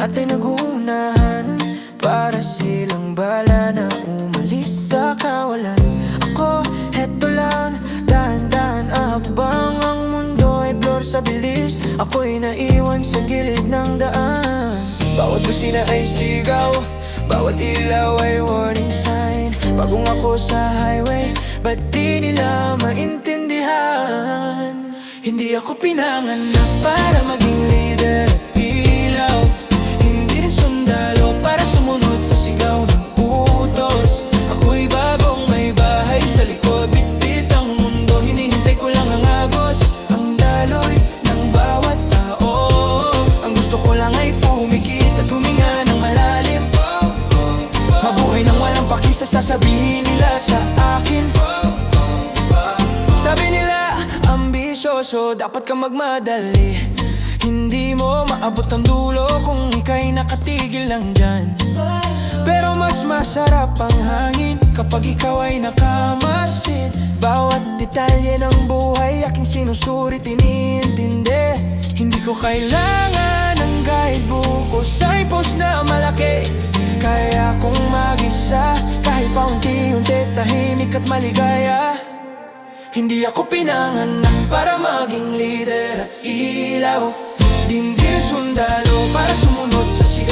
Lahat ay nagunahan. Para silang bala na umalis sa kawalan. Ako, heto lang Dahan-dahan ahakbang Ang mundo ay blur sa bilis. Ako'y naiwan sa gilid ng daan. Bawat busina ay sigaw Bawat ilaw ay warning sign. Bagong ako sa highway Ba't di nila maintindihan? Hindi ako pinanganak para maging sa sasabihin nila sa akin. Sabi nila, ambisyoso, dapat ka magmadali. Hindi mo maabot ang dulo kung ika'y nakatigil lang dyan. Pero mas masarap ang hangin kapag ikaw ay nakamasid. Bawat detalye ng buhay aking sinusurit, iniintindi Hindi ko kailangan maligaya. Hindi ako pinanganak para maging leader at ilaw. Hindi sundalo para sumunod sa sigaw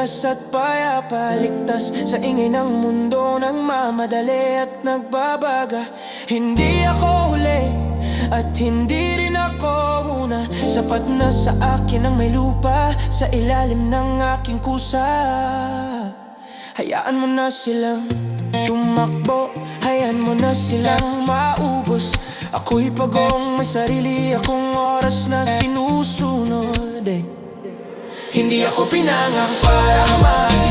ligtas at payapa Ligtas sa ingay ng mundo Nang mamadali at nagbabaga. Hindi ako huli at hindi rin ako una Sapat na sa akin ang may lupa Sa ilalim ng aking kusa. Hayaan mo na silang tumakbo Hayaan mo na silang maubos. Ako'y pagong may sarili akong oras na sinusunod. Hindi ako pinangang para maging